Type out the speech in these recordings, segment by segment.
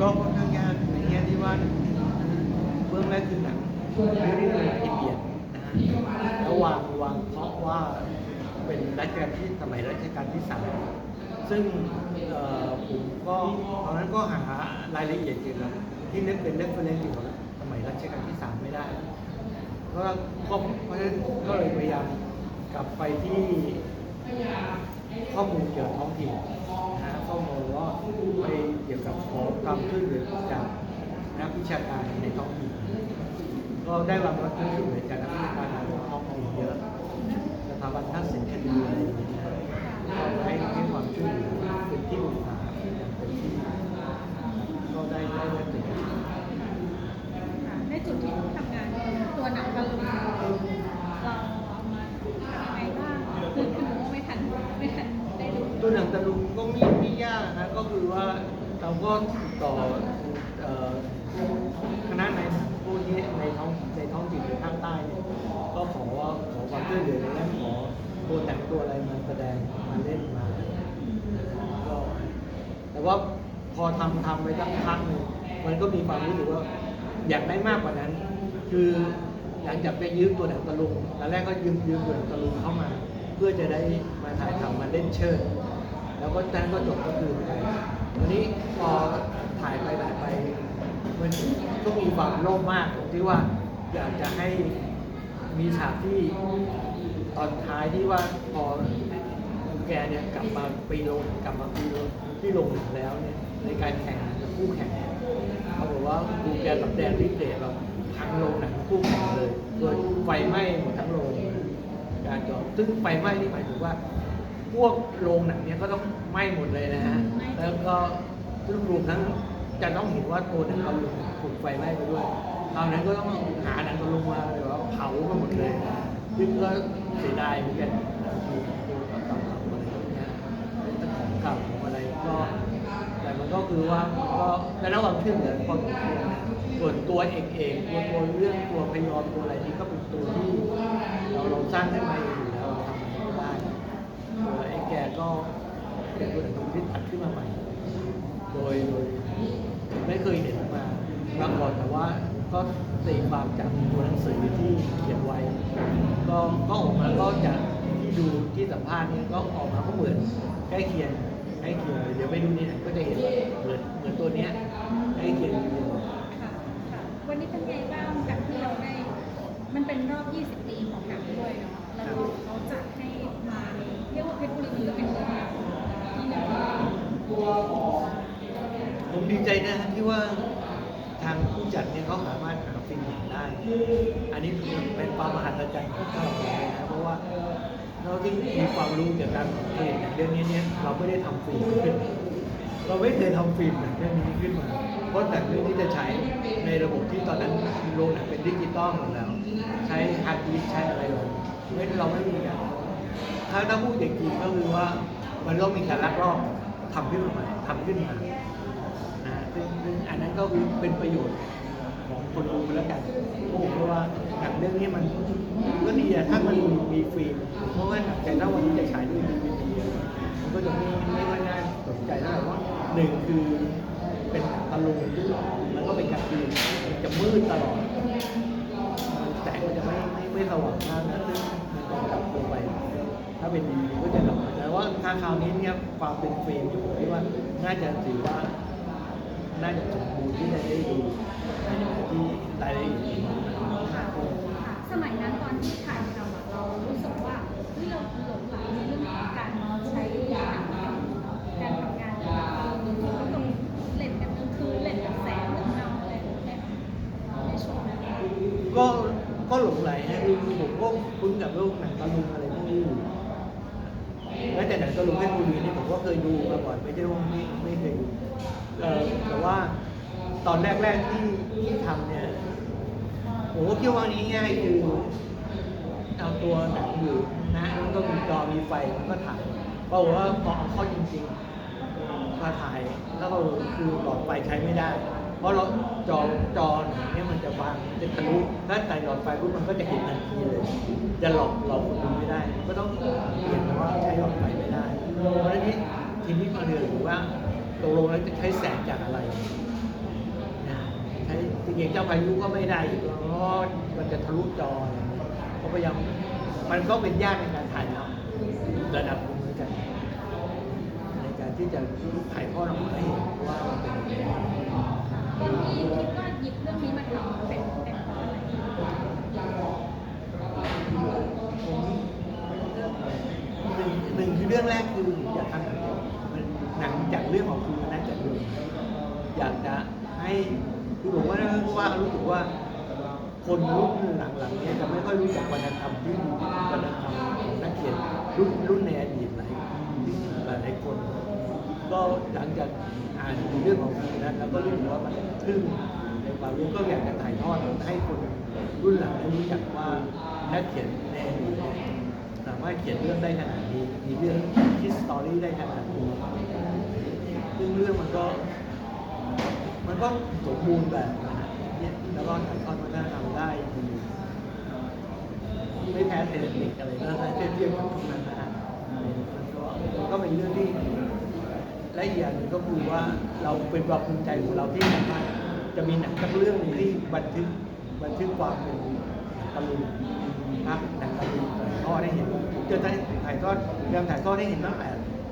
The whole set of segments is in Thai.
ก็ค่อนข้างยากในแง่ที่ว่าเบื้องแรกคือหนังเรื่องนี้เป็นอินเดียนะฮะแล้ววางวางเพราะว่าเป็นรัชกาลที่สมัยรัชกาลที่สามซึ่งผมก็ตอนนั้นก็หารายละเอียดเกี่ยวกับที่นึกเป็นเรื่องเกี่ยวกับสมัยรัชกาลที่สามไม่ได้ก็ก็เพราะฉะนั้นก็เลยพยายามกลับไปที่ข้อมูลเกี่ยวกับท้องถิ่น ข้อมูลว่าไปเกี่ยวกับขอความช่วยเหลือจากนักวิชาการในท้องถิ่นก็ได้รับกามช่วยเหลือจากนักวิชาการในท้องถิ่นเยอะสถาบันทักษิณคดีอะไรอย่างเงี้ยนะก็ให้ให้ความช่วยเหลือเป็นที่ปรึกษาอย่างเต็มที่ก็ได้ได้ได้ถึง ค่ะในจุดที่ทำงานตัวหนังตะลุงเราเอามาทำยังไงบ้างคือคือหนูไม่ทันไม่ทันได้ดู ตัวหนังตะลุงก็ไม่ไม่ยากนะก็คือว่าเราก็ติดต่อเอ่อคณะในายหนังพวกนี้ในท้องในท้องถิ่นในภาคใต้เนี่ยก็ขอว่าขอ ความช่วยเหลือในด้านขอตัวหนังตัวอะไรมาแสดงมาเล่นมาก็แต่ว่าพอทำทำไปสักพักหนึ่งมันก็มีความรู้สึกว่าอยากได้มากกว่านั้น คือหลังจากไปยืมตัวหนังตะลุงตอนแรกก็ยืมยืมตัวหนังตะลุงเข้ามา เพื่อจะได้มาถ่ายทำมาเล่นเชิดแล้วก็นั้นก็จบก็คือไปวันนี้พอถ่ายไปถ่ายไปมันก็มีความโลภมากตรงที่ว่าอยากจะให้ มีฉากที่ตอนท้ายที่ว่าพอแกเนี่ยกลับมาปีลงกลับมาปีลงที่ลงแล้วเนี่ยในการแข่งกับคู่แข่งเขาบอกว่าครูแกสำแดงฤทธิ์เดชแบบพังโรงหนังคู่แข่งเลยโดยไฟไหม้หมดทั้งโรงการจอดซึ่งไฟไหม้นี่หมายถึงว่า พวกโรงหนังเนี่ยก็ต้องไหม้หมดเลยนะฮะแล้วก็รวมทั้งจะต้องเห็นว่าตัวหนังตะลุงถูกไฟไหม้ไปด้วยคราวนั้นก็ต้องหาหนังตะลุงมาแบบว่า เผามาหมดเลยซึ่งก็เสียดายเหมือนกันมีตัวเก่าๆอะไรอย่างเงี้ยเป็นเจ้าของเก่าของอะไรก็ แต่มันก็คือว่ามันก็ได้รับความช่วยเหลือพอสมควรส่วนตัวเองเองตัวตัวเรื่องตัวพยอมตัวอะไรนี่ก็เป็นตัวที่เราเราสร้างขึ้นมาเองอยู่แล้วเราทำอะไรก็ได้ตัวไอ้แกก็เป็นตัวหนังตะลุงที่ตัดขึ้นมาใหม่ โดยโดยไม่เคยเห็นมามาก่อนแต่ว่า ก็ตีความจากตัวหนังสือที่เขียนไว้ ก็ก็ออกมาก็จากที่ดูที่สัมภาษณ์เนี่ยก็ออกมาก็เหมือนใกล้เคียงใกล้เคียงเดี๋ยวไปดูนหนังก็จะเห็นเหมือนเหมือนตัวเนี้ยใกล้เคียงทีเดียค่ะค่ะวันนี้เป็นไงบ้างจากที่เราได้ มันเป็นรอบ 20 ปีของหนังด้วยเนาะแล้วก็เขาจัดให้มาเรียกว่าเพชรบุรีมันก็เป็นเมืองหนังที่หนึ่งผมดีใจนะที่ว่า ทางผู้จัดเนี่ยเขาสามารถหาฟิล์มหนังได้ อันนี้คือเป็นความมหัศจรรย์ของเราเลยนะเพราะว่าเราที่มีความรู้เกี่ยวกับการผลิตหนังเรื่องนี้เนี่ยเราไม่ได้ทำฟิล์มขึ้นเราไม่เคยทำฟิล์มเรื่องนี้ขึ้นมา เพราะหนังเรื่องนี้จะใช้ในระบบที่ตอนนั้นโรงหนังเป็นดิจิตอลหมดแล้ว ใช้ฮาร์ดดิสใช้อะไรเลยไม่เราไม่มีกันถ้าถ้าพูดอย่างจริงก็คือว่ามันต้องมีการลักลอบทำขึ้นมาทำขึ้นมา นะฮะซึ่งซึ่งอันนั้น ก็คือเป็นประโยชน์ของคนดูแล้วกันเพราะว่าหนังเรื่องนี้มันก็ดีอะถ้ามันมีฟิล์มเพราะว่าแต่ถ้าวันนี้จะฉายด้วยดีวีดีมันก็จะไม่ไม่ค่อยน่าสนใจเท่าไหร่ว่าหนึ่งคือเป็นหนังตะลุงมันก็เป็นการฟิล์มมันจะมืดตลอดแสงมันจะไม่ไม่ไม่สว่างมากนะซึ่งมันต้องกลับตัวไป ถ้าเป็นดีก็จะหลับแต่ว่าถ้าคราวนี้เนี่ยความเป็นฟิล์มอยู่ผมคิดว่าน่าจะถือว่า น่าจะสมบูรณ์ที่จะได้ดูที่รายละเอียดค่ะค่ะสมัยนั้นตอนที่ถ่ายทำอะเรารู้สึกว่าเฮ้ยเราหลงไหลในเรื่องของการใช้หนังการทำงานแบบเราต้องเล่นกันกลางคืนเล่นกับแสงกับเงาอะไรแบบเนี้ยในช่วงนั้นก็ก็หลงไหลฮะคือผมก็คุ้นกับโลกหนังตะลุงอะไรพวกนี้อยู่แม้แต่หนังตะลุงเพชรบุรีนี่ผมก็เคยดูมาก่อนไม่ใช่ว่าไม่ไม่เคยดูเออแต่ ว่าตอนแรก ๆ ที่ที่ทำเนี่ยผมก็คิดว่านี้ง่ายคือเอาตัวหนังอยู่นะแล้วก็มีจอมีไฟมันก็ถ่ายเพราะว่าพอเอาเข้าจริงๆมาถ่ายแล้วก็คือหลอดไฟใช้ไม่ได้ เพราะเราจอจอหนังเนี่ยมันจะบางจะทะลุถ้าใส่หลอดไฟปุ๊บมันก็จะเห็นทันทีเลยจะหลอกหลอกคนดูไม่ได้ ก็ต้องเปลี่ยนว่าใช้หลอดไฟไม่ได้ เพราะฉะนั้นทีนี้มาเรียนหรือว่า ตกลงแล้วจะใช้แสงจากอะไรเอกเจ้าพายุก็ไม่ได้อีกเพราะมันจะทะลุจออะไรางเงี้ยก็พยายามมันก็เป็นยากในการถ่ายทำระดับหนึงเหมือนกันในการที่จะถ่ายทอดออกมาให้เห็นว่ามันเป็นยังไงตอนที่คิดว่าหยิบเรื่องนี้มาทำเป็นเป็นเพราะอะไรหนึ่งหนึ่งคือเรื่องแรกคืออยากทำ หนังจากเรื่องของคุณนัทจัดดูอยากจะให้คือผมว่าเพราะว่ารู้สึกว่า คนรุ่นหลังๆเนี่ยจะไม่ค่อยรู้จักวรรณกรรมที่มีวรรณกรรมของนักเขียนรุ่นรุ่นในอดีตหลายหลายหลายคน ก็หลังจากอ่านเรื่องของคุณนัทแล้วก็รู้สึกว่ามันทึ่งในความรู้ก็อยากจะถ่ายทอดให้คนรุ่นหลังได้รู้จักว่านักเขียนในอดีตเนี่ย สามารถเขียนเรื่องได้ขนาดนี้มีเรื่องคิดสตอรี่ได้ขนาดนี้ซึ่งเรื่องมันก็ มันก็สมบูรณ์แบบนะเนี่ยแล้วก็ถ่ายทอดวัฒนธรรมได้ดีไม่แพ้เทเลนิกอะไรก็ได้เทียบเทียบกับทุกนั้นนะฮะมันก็มันก็เป็นเรื่องที่และอีกอย่างหนึ่งก็คือว่าเราเป็นความภูมิใจของเราที่สามารถจะมีหนังสักเรื่องหนึ่งที่บันทึกบันทึกความเป็นตะลุง ครับหนังตะลุงถ่ายทอดให้เห็นจะได้ถ่ายทอดพยายามถ่ายทอดให้เห็นตั้งแต่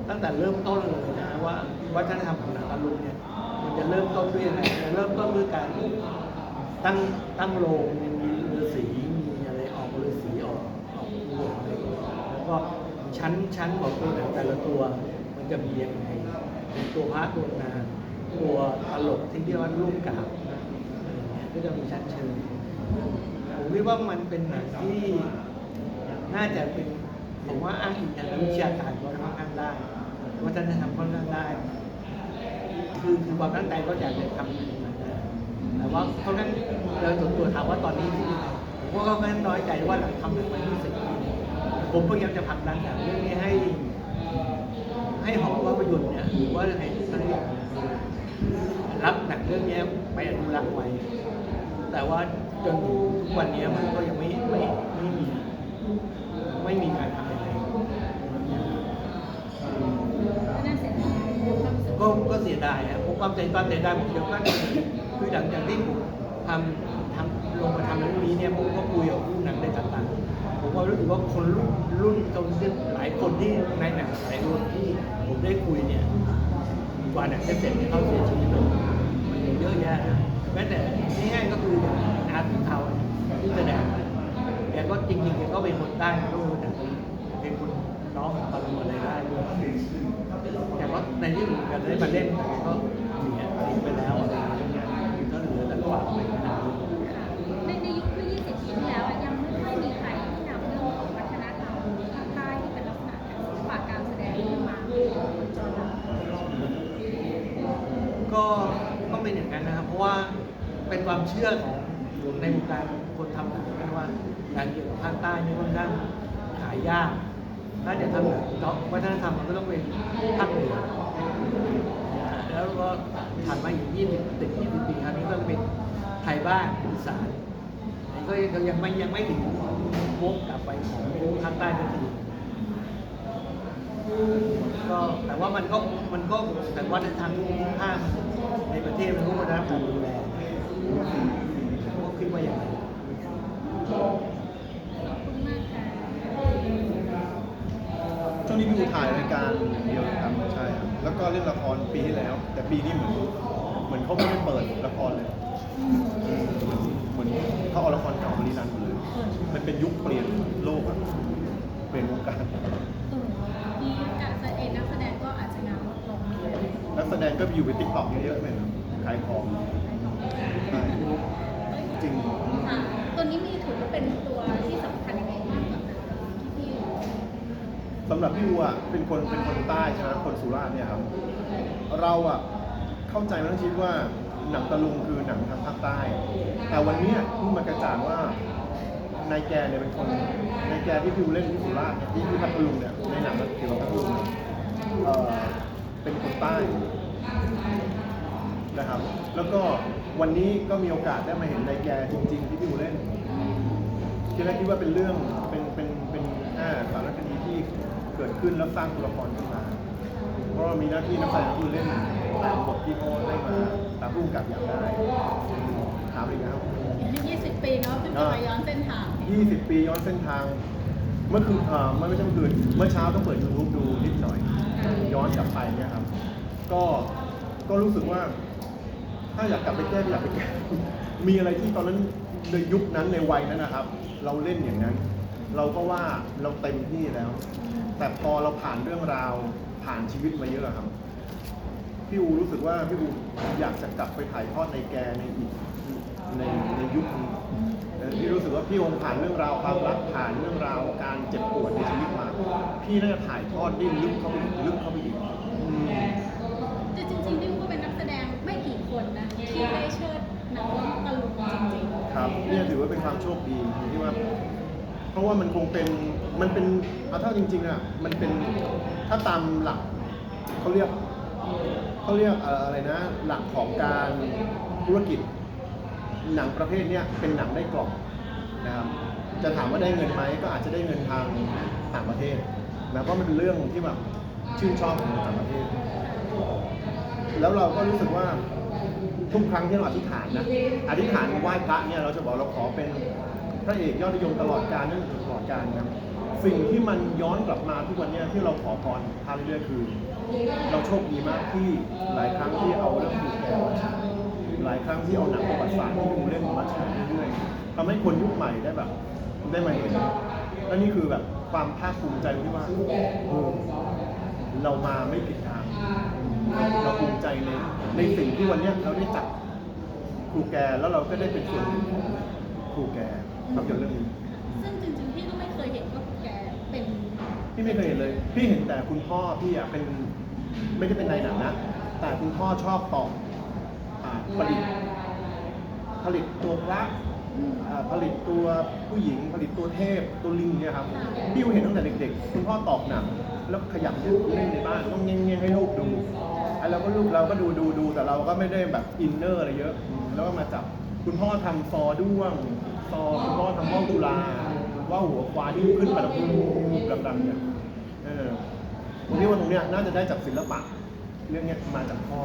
ตั้งแต่เริ่มต้นเลยนะว่าวัฒนธรรมของหนังตะลุงเนี่ยมันจะเริ่มต้นด้วยยังไงจะเริ่มต้นด้วยการตั้งตั้งโรงมีฤาษีมีอะไรออกฤาษีออกออกรวอะไรแล้วก็ชั้นชั้นของตัวหนังแต่ละตัว มันจะมียังไงตัวพระตัวนางตัวตลกที่เรียกว่าลูกกาบอะไรเงี้ยก็จะมีชั้นเชิง ผมคิดว่ามันเป็นหนังที่น่าจะเป็นผมว่าอ้างอิงทางวิชาการก็ค่อนข้างได้วัฒนธรรมค่อนข้างได้ คือคือความตั้งใจก็อยากจะทำอย่างนั้นนแต่ว่าเขานั้นโดยส่วนตัวถามว่าตอนนี้ที่ผมว่าเขาก็น้อยใจว่าหลังทำหนังมันไม่สร็จผมพยายามจะผลักดันหนังเรื่องนี้ให้ ให้หอภาพยนตร์เนี่ยหรือว่าให้เขาเรียกรับหนังเรื่องนี้ไปอนุรักษ์ไว้แต่ว่า จนถึงทุกวันนี้มันก็ยังไม่ไม่ไม่มีไม่มีการทำอะไรก็น่าเสียดายความรู้สึกก็ก็เสียดายอะผมความเสียความเสียดายผมเดียวก็คือหลังจากที่ผมทำทำลงมาทำเรื่องนี้เนี่ยผมก็คุยกับผู้หนังในต่างๆผมก็รู้สึกว่าคนรุ่นรุ่นจนซึ่งหลายคนที่ในหนังหลายรุ่นที่ผมได้คุยเนี่ยกว่าหนังจะเสร็จเนี่ยเขาเสียชีวิตไปมันเยอะแยะนะแม้แต่ง่ายๆก็คืออางอาร์ตเขาที่แสดงแกก็จริงๆแกก็เป็นคนใต้ก็เป็นคนหนังเป็นคนน้องตองตะลุอะไรได้แต่ว่าในที่สุดกได้มาเล่นแต่ก็เสียไปแล้วอะไรอย่างเงี้ยก็เหลือแต่ฝากไปนะครับ ในในยุคเมื่อ20 ปีที่แล้วอะยังไม่ค่อยมีใครที่นำเรื่องของวัฒนธรรมภาคใต้ที่เป็นลักษณะการศิลปะการแสดงมาบนจอหนัง ก็ก็เป็นอย่างนั้นนะครับ เพราะว่า เชื่อของในวงการคนทำหนังกันว่าหนังเกี่ยวกับภาคใต้นี่ค่อนข้างขายยากถ้าจะทำหนังเนาะวัฒนธรรมมันก็ต้องเป็นภาคเหนือแล้วก็ผ่านมาอยู่20ติด20ปีครั้นี้ก็เป็นไทยบ้านอีสานก็ยังยังไม่ยังไม่ถึงวกกลับไปของภาคใต้ทันทีก็แต่ว่ามันก็มันก็แต่ว่าในทางทุกภาคในประเทศมันก็ได้รับการดูแล ผมก็คิดว่าอย่างนั้นขอบคุณมากค่ะช่วงนี้พี่อูถ่ายรายการเดียวนะครับใช่ครับแล้วก็เล่นละครปีที่แล้ว แต่ปีนี้เหมือนเหมือนเขาไม่ได้เปิดละครเลยเหมือนเขาเอาละครเก่ามารีรันหมดเลย มันเป็นยุคเปลี่ยนโลกอะเปลี่ยนวงการการแสดงนักแสดงก็อาจจะงานลดลงด้วยนักแสดงก็ไปอยู่ในติ๊กต็อกเยอะๆเลยนะขายของ จริงค่ะตัวนี้มีถือว่าเป็นตัวที่สำคัญยังไงบ้างกับที่สำหรับพี่อูอะเป็นคนเป็นคนใต้ใช่ไหมคนสุราษฎร์เนี่ยครับ เราอะเข้าใจมาทั้งชีวิตว่าหนังตะลุงคือหนังทางภาคใต้ แต่วันเนี้ยเพิ่งมากระจ่างว่านายแกเนี่ยเป็นคนนายแกที่พี่อูเล่นที่สุราษฎร์เนี่ยที่ที่พัทลุงเนี่ยในหนังเกี่ยวกับพัทลุงเนี่ยเอ่อเป็นคนใต้นะครับ แล้วก็ วันนี้ก็มีโอกาสได้มาเห็นนายแกจริง ๆ ที่พี่อูเล่นทีแรกคิดว่าเป็นเรื่องเป็นเป็นเป็นอ่าสารคดีที่เกิดขึ้นแล้วสร้างตัวละครขึ้นมา เพราะว่ามีหน้าที่นักแสดงคือเล่นตามบทที่เขาให้มาตามผู้กำกับอยากได้ถามอีกนะครับ20 ปีเนาะเพิ่งจะมาย้อนเส้นทาง 20 ปีย้อนเส้นทาง เมื่อคืนเอ่อเมื่อไม่ใช่เมื่อคืนเมื่อเช้าก็เปิด YouTube ดูนิดหน่อย ย้อนกลับไปเนี่ยครับ ก็ก็รู้สึกว่า ถ้าอยากกลับไปแก้ก็อยากไปแก้มีอะไรที่ตอนนั้นในยุคนั้นในวัยนั้นนะครับ เราเล่นอย่างนั้น เราก็ว่าเราเต็มที่แล้ว แต่พอเราผ่านเรื่องราวผ่านชีวิตมาเยอะอะครับ พี่อูรู้สึกว่าพี่อูอยากจะกลับไปถ่ายทอดในแกในอีกในในยุคนี้เออพี่รู้สึกว่าพี่องค์ผ่านเรื่องราวความรักผ่านเรื่องราวการเจ็บปวดในชีวิตมา พี่น่าจะถ่ายทอดได้ลึกเข้าไปอีกลึกเข้าไปอีกอืมแต่จริงๆพี่อู คนนะที่ได้เชิดหนังเรื่องตะลุงจริงๆครับเนี่ยถือว่าเป็นความโชคดีที่ว่า เพราะว่ามันคงเป็นมันเป็นเอาเท่าจริงๆอะมันเป็นถ้าตามหลักเขาเรียกเขาเรียกเอ่ออะไรนะ หลักของการธุรกิจ หนังประเภทเนี้ยเป็นหนังได้กล่องนะครับจะถามว่าได้เงินไหมก็อาจจะได้เงินทางต่างประเทศนะเพราะมันเป็นเรื่องที่แบบชื่นชอบของต่างประเทศ แล้วเราก็รู้สึกว่า ทุกครั้งที่เราอธิษฐานนะอธิษฐานไหว้พระเนี่ยเราจะบอกเราขอเป็นพระเอกยอดนิยมตลอดกาลนั่นตลอดกาลนะสิ่งที่มันย้อนกลับมาทุกวันเนี้ที่เราขอพรพาเรื่อยๆคือ เราโชคดีมากที่หลายครั้งที่เอาเรื่องถูกแก่มาหลายครั้งที่เอาหนังประวัติศาสตร์ที่ดูเล่นมาฉายเรื่อยๆทำให้คนยุคใหม่ได้แบบได้มาเห็นและนี่คือแบบความภาคภูมิใจที่ว่าเออเรามาไม่ผิดทาง เราภูมิใจในในสิ่งที่วันเนี้ยเราได้จับครูแกแล้วเราก็ได้เป็นส่วนหนึ่งของครูแกภาพยนตร์เรื่องนี้ซึ่งจริงๆพี่ก็ไม่เคยเห็นว่าแกเป็นพี่ไม่เคยเห็นเลย พี่เห็นแต่คุณพ่อพี่อะเป็นไม่ได้เป็นนายหนังนะแต่คุณพ่อชอบตอกอ่าผลิตผลิตตัวพระอ่าผลิตตัวผู้หญิงผลิตตัวเทพตัวลิงเนี่ยครับพี่เห็นตั้งแต่เด็กๆ คุณพ่อตอกหนังแล้วขยับเล่นในบ้านต้องเงี้ยงๆให้ลูกดูไอ้ เราก็ลูกเราก็ดูดูดูแต่เราก็ไม่ได้แบบอินเนอร์อะไรเยอะแล้วก็มาจับคุณพ่อทำซอด้วงซอคุณพ่อทำว่าวตุลาว่าวหัวควายที่ขึ้นไปแล้วปุ๊บดำๆเนี่ยเออผมคิดว่าตรงเนี้ยน่าจะได้จากศิลปะ เรื่องเนี้ยมาจากพ่อ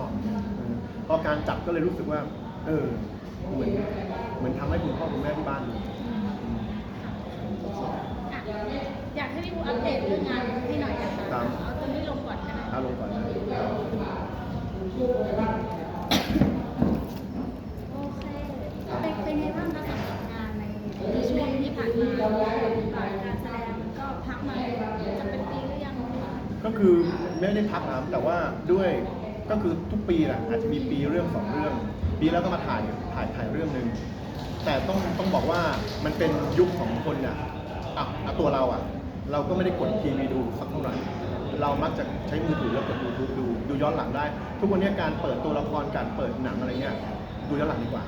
เออพอการจับก็เลยรู้สึกว่า เออเหมือนเหมือนทำให้คุณพ่อคุณแม่ที่บ้านดู อะอยากให้พี่อูอัปเดตเรื่องงานให้หน่อยนะคะครับ เอาตัวนี้ลงก่อนก็ได้เอาลงก่อนนะโอ เคเป็นเป็นไงบ้างคะสำหรับงานในช่วงที่ผ่านมาการแสดงก็พักมาจะเป็นปีหรือยังคะก็คือไม่ได้พักนะครับแต่ว่าด้วยก็คือทุกปีแหละอาจจะมีปีเรื่องสองเรื่อง ปีแล้วก็มาถ่ายถ่ายถ่ายเรื่องหนึ่งแต่ต้องต้องบอกว่ามันเป็นยุคของคนเนี่ยอะอะตัวเราอะ เราก็ไม่ได้กดทีวีดูสักเท่าไหร่ เรามักจะใช้มือถือแล้วกดยูทูบดูดูย้อนหลังได้ ทุกวันนี้การเปิดตัวละครการเปิดหนังอะไรเงี้ยดูย้อนหลังดีกว่า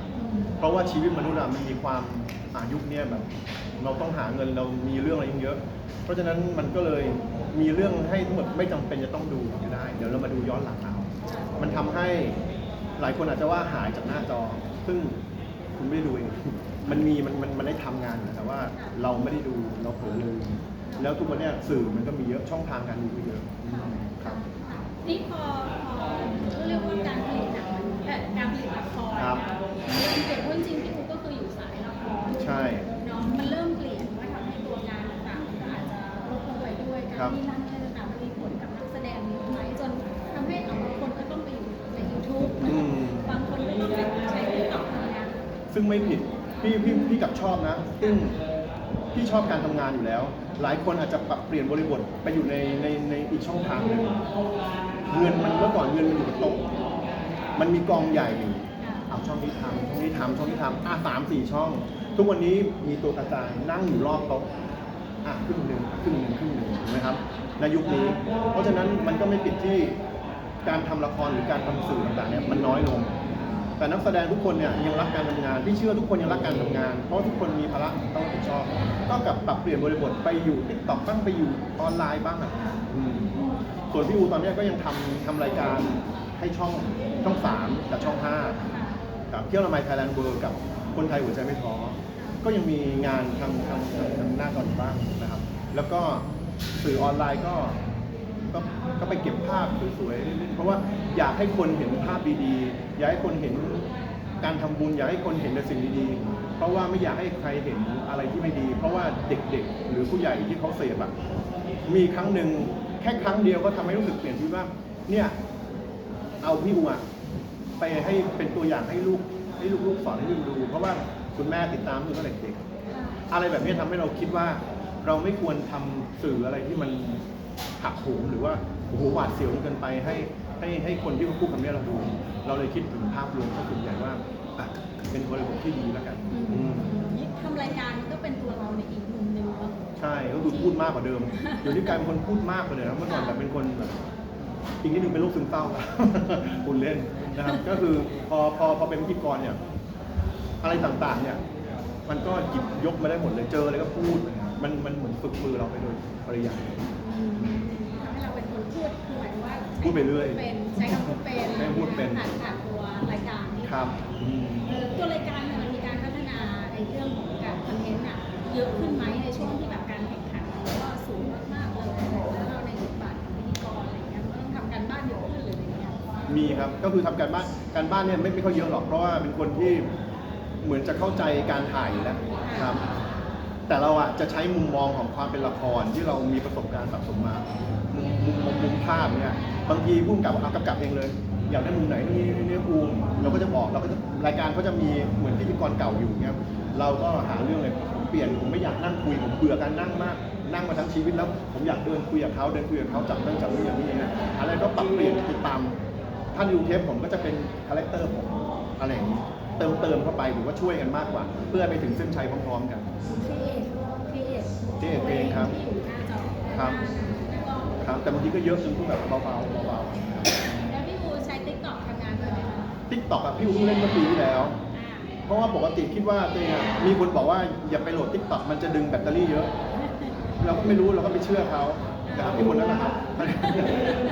เพราะว่าชีวิตมนุษย์อะมันมีความอายุเนี้ยแบบ เราต้องหาเงินเรามีเรื่องอะไรเยอะ เพราะฉะนั้นมันก็เลยมีเรื่องให้ทั้งหมดไม่จำเป็นจะต้องดูก็ได้ เดี๋ยวเรามาดูย้อนหลังเอามันทำให้หลายคนอาจจะว่าหายจากหน้าจอ ซึ่งคุณไม่ได้ดูเอง มันมีมันมันมันได้ทำงาน แต่ว่าเราไม่ได้ดูเราเผลอเลย แล้วทุกวันเนี้ยสื่อมันก็มีเยอะช่องทางการดูก็เยอะครับ นี่พอพอเรียกว่าการผลิตหนังเอ่อการผลิตละครครับนะมันเปลี่ยนเพราะจริงๆพี่อูก็คืออยู่สายละครใช่ เนาะมันเริ่มเปลี่ยนว่าทำให้ตัวงานต่างๆก็อาจจะลดลงไปด้วยครัการบมีร้านอะไรต่างๆมันมีผลกับนักแสดงเยอะไหมจนทำให้เอาบางคนก็ต้องไปอยู่ใน YouTube อืม บางคนก็ต้องไปใช้ติ๊กต็อกทำงาน ซึ่งไม่ผิดพี่พี่พี่กลับชอบนะซึ่งพี่ชอบการทำงานอยู่แล้ว หลายคนอาจจะปรับเปลี่ยนบริบทไปอยู่ในในในอีกช่องทางหนึ่งเงินมันเมื่อก่อนเงินมันอยู่บนโต๊ะมันมีกองใหญ่อยู่เอาช่องนี้ทำช่องนี้ทำช่องนี้ทำอะสามสี่ช่อง ทุกวันนี้มีตัวกระจายนั่งอยู่รอบโต๊ะอะครึ่งหนึ่งครึ่งหนึ่งครึ่งหนึ่งถูกไหมครับในยุคนี้ เพราะฉะนั้นมันก็ไม่ผิดที่การทำละครหรือการทำสื่อต่างๆเนี่ยมันน้อยลง แต่นักแสดงทุกคนเนี่ยยังรักการทำงาน พี่เชื่อทุกคนยังรักการทำงาน เพราะทุกคนมีภาระต้องรับผิดชอบ ก็กับปรับเปลี่ยนบริบทไปอยู่ทิกตอกบ้างไปอยู่ออนไลน์บ้างอะส่วนพี่อูตอนนี้ก็ยังทำทำรายการให้ช่องช่องสามกับช่องห้ากับเที่ยวละไมไทยแลนด์เวิร์กับคนไทยหัวใจไม่ท้อก็ยังมีงานทางทางทางหน้าจออยู่บ้างนะครับ แล้วก็สื่อออนไลน์ก็ ก็ไปเก็บภาพสวยๆ เพราะว่าอยากให้คนเห็นภาพดีๆ อยากให้คนเห็นการทำบุญอยากให้คนเห็นแต่สิ่งดีๆ เพราะว่าไม่อยากให้ใครเห็นอะไรที่ไม่ดี เพราะว่าเด็กๆ หรือผู้ใหญ่ที่เขาเสพอะมีครั้งหนึ่งแค่ครั้งเดียวก็ทำให้รู้สึกเปลี่ยนชีวิตว่า เนี่ยเอาพี่อูอะไปให้เป็นตัวอย่างให้ลูกให้ลูกๆสอนให้ลูกดู เพราะว่าคุณแม่ติดตามดูตั้งแต่เด็กอะไรแบบนี้ทำให้เราคิดว่า เราไม่ควรทำสื่ออะไรที่มันหักโหมหรือว่า โอ้โหหวาดเสียวจนเกินไปให้ให้ให้คนที่เขาพูดคำนี้เราดู เราเลยคิดถึงภาพรวมก็ส่วนใหญ่ว่าอะเป็นบริบทที่ดีแล้วกันอืมอืมนี่ทำรายการก็เป็นตัวเราในอีกมุมหนึ่งเนาะใช่ก็คือพูดมากกว่าเดิมเดี๋ยวนี้กลายเป็นคนพูดมากกว่าเดิมนะเมื่อก่อนแบบเป็นคนแบบอีกนิดนึงเป็นโรคซึมเศร้า คุณเล่นนะครับก็คือพอพอพอเป็นพิธีกรเนี่ย อะไรต่างๆ เนี่ย มันก็หยิบยกมาได้หมดเลยเจออะไรก็พูดมันมันเหมือนฝึกมือเราไปโดยปริยาย พูดไปเรื่อยเป็นใช้คำพูดเป็นใช้คำพูดเป็นผ่านผ่านตัวรายการนี่ครับอืมเออตัวรายการเนี่ยมันมีการพัฒนาในเรื่องของการคอนเทนต์อะเยอะขึ้นไหมในช่วงที่แบบการแข่งขันมันก็สูงมากๆเลยแล้วเราในบทบาทของพิธีกรอะไรเงี้ยมันต้องทำการบ้านเยอะขึ้นเลยอะไรเงี้ยมีครับก็คือทำการบ้านการบ้านเนี่ยไม่ไม่ค่อยเยอะหรอกเพราะว่าเป็นคนที่เหมือนจะเข้าใจการถ่ายอยู่แล้วครับแต่เราอะจะใช้มุมมองของความเป็นละครที่เรามีประสบการณ์สะสมมา มุมมุมมุมมุมภาพเนี่ย บางทีพุ่งกับเอากำกับเองเลย อยากได้มุมไหนนี่นี่นี่อูมเราก็จะบอกเราก็จะรายการเขาจะมีเหมือนพิธีกรเก่าอยู่เงี้ยเราก็หาเรื่องเลยผมเปลี่ยนผมไม่อยากนั่งคุยผมเบื่อการนั่งมากนั่งมาทั้งชีวิตแล้ว ผมอยากเดินคุยกับเขาเดินคุยกับเขาจับเรื่องจับเรื่องอย่างนี้นะอะไรก็ปรับเปลี่ยนติดตามถ้าดูเทปผมก็จะเป็นคาแรคเตอร์ผมอะไรอย่างนี้เติมเติมเข้าไปหรือว่าช่วยกันมากกว่า เพื่อไปถึงเส้นชัยพร้อมๆกันพี่เอกพี่เอกพี่เอกเองครับที่อยู่หน้าจอครับแล้วก็ ครับแต่บางทีก็เยอะจนก็แบบเบาๆเบาแล้วพี่บูใช้ติ๊กต็อกทำงานด้วยไหมคะๆทิกตอกอะพี่อุ้งเล่นเมื่อปีที่แล้ว อ่าเพราะว่าปกติคิดว่าตัวเองอะมีคนบอกว่าอย่าไปโหลดทิกตอกมันจะดึงแบตเตอรี่เยอะ เราก็ไม่รู้เราก็ไปเชื่อเขานะครับที่คนนั้นนะครับ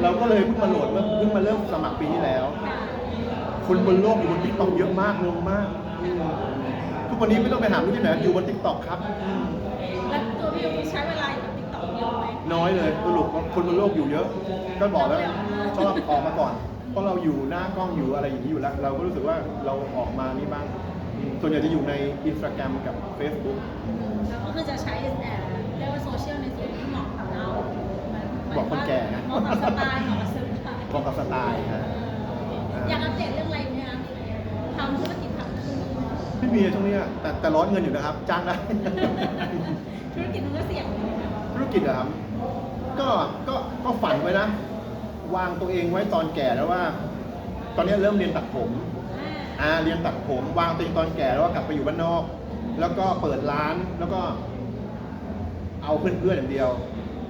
เราก็เลยเพิ่งมาโหลดเมื่อเพิ่งมาเริ่มสมัครปีที่แล้ว ค่ะคนบนโลกอยู่บนทิกตอกเยอะมากงงมากอืมทุกวันนี้ไม่ต้องไปหารู้ที่ไหนอยู่บนทิกตอกครับอืมแล้วตัวพี่บูใช้เวลา น้อยเลยสรุปว่าคนบนโลกอยู่เยอะ ก็บอกแล้วชอบออกมาก่อน เพราะเราอยู่หน้ากล้องอยู่อะไรอย่างนี้อยู่แล้ว เราก็รู้สึกว่าเราออกมานี่บ้างอืมส่วนใหญ่จะอยู่ในอินสตาแกรมกับ Facebook แล้วก็คือจะใช้แอบเรียกว่าโซเชียลในส่วนที่เหมาะกับเราเหมือนบอกคนแก่นะ เหมาะกับสไตล์เหมาะกับสไตล์บอกกับสไตล์ฮะ อยากอัปเดตเรื่องอะไรไหมคะทำธุรกิจทำธุรกิจไม่มีช่วงนี้อะแต่แต่ร้อนเงินอยู่นะครับ จ้างได้ ธุรกิจมันก็เสี่ยงเหมือนกันนะ ธุรกิจอะครับก็ก็ก็ฝันไว้นะ วางตัวเองไว้ตอนแก่แล้วว่า ตอนนี้เริ่มเรียนตัดผมอ่าอ่าเรียนตัดผม วางตัวเองตอนแก่แล้วว่ากลับไปอยู่บ้านนอก แล้วก็เปิดร้านแล้วก็ เอาเพื่อนๆอย่างเดียว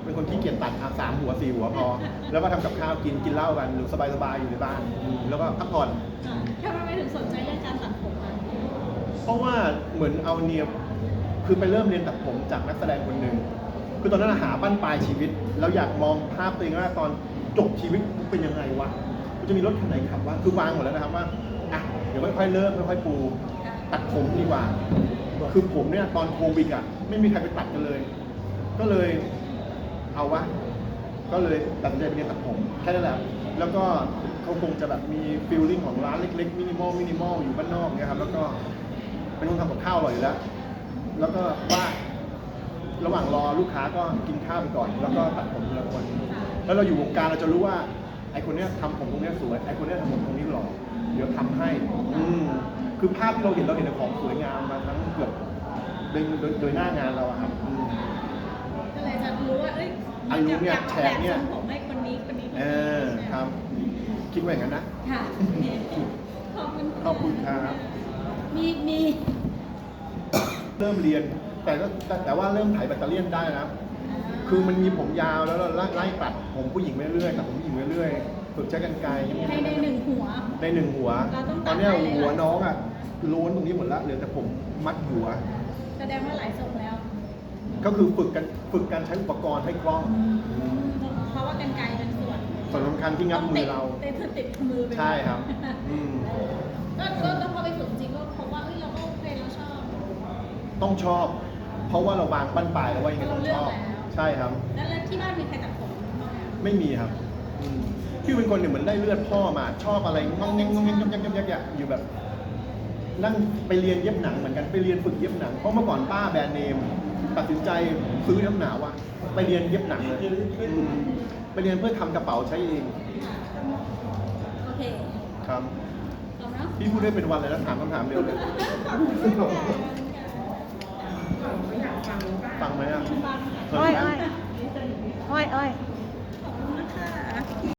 เป็นคนที่เกียจตัดอะสามหัวสี่หัวพอแล้วก็ทำกับข้าวกินกินเหล้ากันหรือสบายๆอยู่ในบ้านอืมแล้วก็พักผ่อนอ่าทำไมไม่ถึงสนใจเรื่องการตัดผมอะเพราะว่าเหมือนเอาเนียมคือไปเริ่มเรียนตัดผมจากนักแสดงคนหนึ่ง คือตอนนั้นหาบั้นปลายชีวิต แล้วอยากมองภาพตัวเองว่าตอนจบชีวิตเป็นยังไงวะมันจะมีรถคันไหนขับวะคือวางหมดแล้วนะครับว่าอะเดี๋ยวค่อยๆเริ่มค่อยๆปู ตัดผมดีกว่า คือผมเนี่ยตอนโควิดอะไม่มีใครไปตัดกันเลย ก็เลยเอาวะก็เลยตัดสินใจไปเรียนตัดผมแค่นั้นแหละแล้วก็เขาคงจะแบบมีฟิลลิ่งของร้านเล็กๆมินิมอลมินิมอลอยู่บ้านนอกเนี่ยครับแล้วก็เป็นคนทำกับข้าวอร่อยอยู่แล้ว แล้วก็ว่า ระหว่างรอลูกค้าก็กินข้าวไปก่อน แล้วก็ตัดผมทีละคน แล้วเราอยู่วงการเราจะรู้ว่าไอคนเนี้ยทำผมตรงเนี้ยสวยไอคนเนี้ยทำผมตรงนี้หล่อเดี๋ยวทำให้อืมคือภาพที่เราเห็นเราเห็นแต่ของสวยงามมาทั้งเกือบโดยโดยโดยหน้างานเราอะครับอืม ก็เลยจะรู้ว่า เอ้ยอันรู้เนี่ยากแฉกเนี่ย ทรงผมให้คนนี้คนนี้นเอนี้อครับ คิดว่าอย่างนั้นนะ ค่ะขอบคุณขอบคุณครับ มีมี เริ่มเรียน แต่ก็แต่แต่ว่าเริ่มไถแบตเตอรี่ยนได้นะคือมันมีผมยาวแล้วเราไล่ไล่ตัดผมผู้หญิงไปเรื่อยตัดผมผู้หญิงไปเรื่อยฝึกใช้กันไกรในในหนึ่งหัว ในหนึ่งหัว เราต้องตัดตอนเนี้ยได้เลยหัวเหรอน้องอะโล้นตรงนี้หมดแล้วเหลือแต่ผมมัดหัว แสดงว่าหลายทรงแล้ว ก็คือฝึกกันฝึกการใช้อุปกรณ์ให้คล่องเพราะว่ากันไกรเป็นส่วนส่วนสำคัญที่งับมือเราติดติดมือไปใช่ครับอืมก็ก็ก็พอไปฝึกจริงก็พบว่าเอ้ยเราก็โอเคเราชอบ ต้องชอบ เพราะว่าเราวางปั้นปลายแล้วว่ายังไงต้องชอบเราเลือกแล้วใช่ครับ แล้วแล้วที่บ้านมีใครตัดผมบ้างไหมไม่มีครับอืมพี่เป็นคนเนี่ยเหมือนได้เลือดพ่อมาชอบอะไรงองแงงงองแงงยักยักยักยักยักอยู่แบบ นั่งไปเรียนเย็บหนังเหมือนกันไปเรียนฝึกเย็บหนังเพราะเมื่อก่อนป้าแบรนด์เนม ตัดสินใจซื้อน้ำหนาวอะไปเรียนเย็บหนังเลยอืมไปเรียนเพื่อทำกระเป๋าใช้เองโอเคครับพร้อมเนาะพี่พูดได้เป็นวันเลยแล้วถามคำถามเร็วเลย ฟังไหมอะ อ้อยอ้อยอ้อยอ้อย